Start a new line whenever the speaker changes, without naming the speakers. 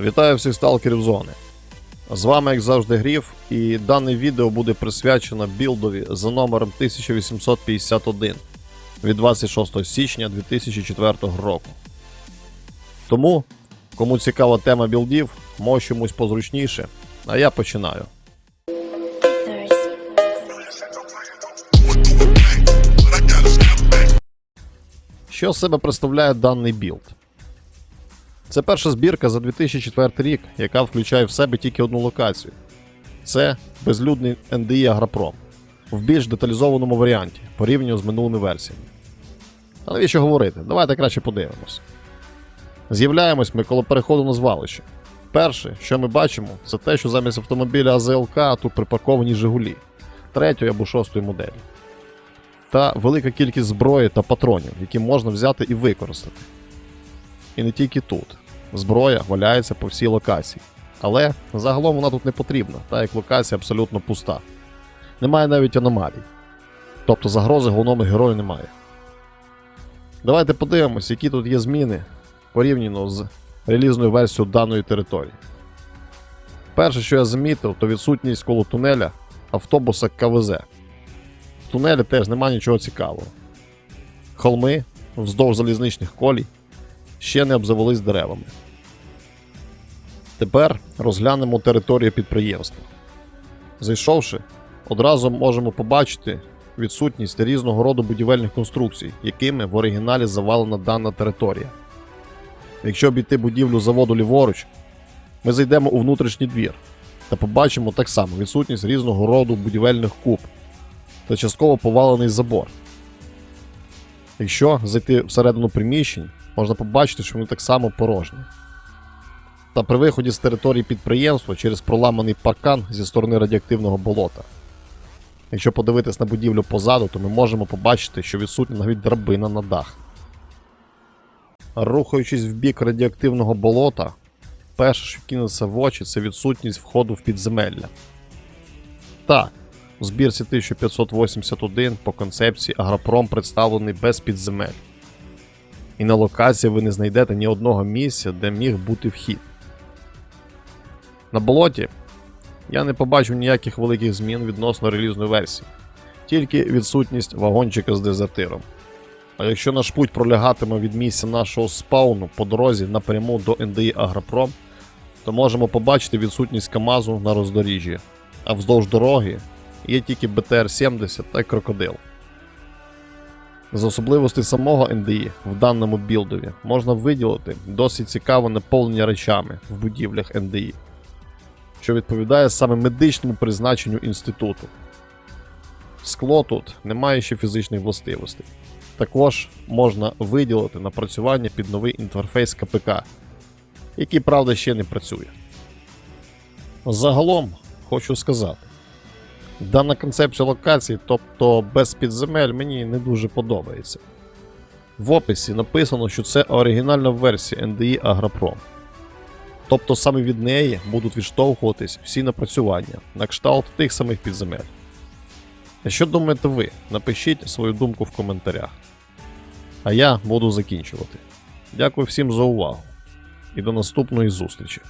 Вітаю всіх сталкерів зони. З вами, як завжди, Гріф, і дане відео буде присвячено білдові за номером 1851 від 26 січня 2004 року. Тому, кому цікава тема білдів, може чомусь позручніше, а я починаю. Що з себе представляє даний білд? Це перша збірка за 2004 рік, яка включає в себе тільки одну локацію. Це безлюдний NDI Агропром в більш деталізованому варіанті порівняно з минулими версіями. А навіщо говорити? Давайте краще подивимось. З'являємось ми коло переходу на звалище. Перше, що ми бачимо, це те, що замість автомобіля АЗЛК тут припарковані Жигулі третьої або шостої моделі. Та велика кількість зброї та патронів, які можна взяти і використати. І не тільки тут. Зброя валяється по всій локації. Але загалом вона тут не потрібна, так як локація абсолютно пуста. Немає навіть аномалій. Тобто загрози головному герою немає. Давайте подивимось, які тут є зміни порівняно з релізною версією даної території. Перше, що я замітив, то відсутність коло тунеля автобуса КВЗ. В тунелі теж немає нічого цікавого. Холми вздовж залізничних колій ще не обзавелись деревами. Тепер розглянемо територію підприємства. Зайшовши, одразу можемо побачити відсутність різного роду будівельних конструкцій, якими в оригіналі завалена дана територія. Якщо обійти будівлю заводу ліворуч, ми зайдемо у внутрішній двір та побачимо так само відсутність різного роду будівельних куб та частково повалений забор. Якщо зайти всередину приміщень, можна побачити, що вони так само порожні. Та при виході з території підприємства через проламаний паркан зі сторони радіоактивного болота. Якщо подивитись на будівлю позаду, то ми можемо побачити, що відсутня навіть драбина на дах. Рухаючись в бік радіоактивного болота, перше, що кинеться в очі, це відсутність входу в підземелля. Так, у збірці 1581 по концепції Агропром представлений без підземель. І на локації ви не знайдете ні одного місця, де міг бути вхід. На болоті я не побачив ніяких великих змін відносно релізної версії, тільки відсутність вагончика з дезертиром. А якщо наш путь пролягатиме від місця нашого спауну по дорозі напряму до НДІ Агропром, то можемо побачити відсутність Камазу на роздоріжжі, а вздовж дороги є тільки БТР-70 та крокодил. З особливостей самого NDI в даному білдові можна виділити досить цікаве наповнення речами в будівлях NDI, що відповідає саме медичному призначенню інституту. Скло тут не має ще фізичних властивостей. Також можна виділити напрацювання під новий інтерфейс КПК, який, правда, ще не працює. Загалом хочу сказати. Дана концепція локації, тобто без підземель, мені не дуже подобається. В описі написано, що це оригінальна версія NDI Агропром. Тобто саме від неї будуть відштовхуватись всі напрацювання на кшталт тих самих підземель. Що думаєте ви? Напишіть свою думку в коментарях. А я буду закінчувати. Дякую всім за увагу і до наступної зустрічі.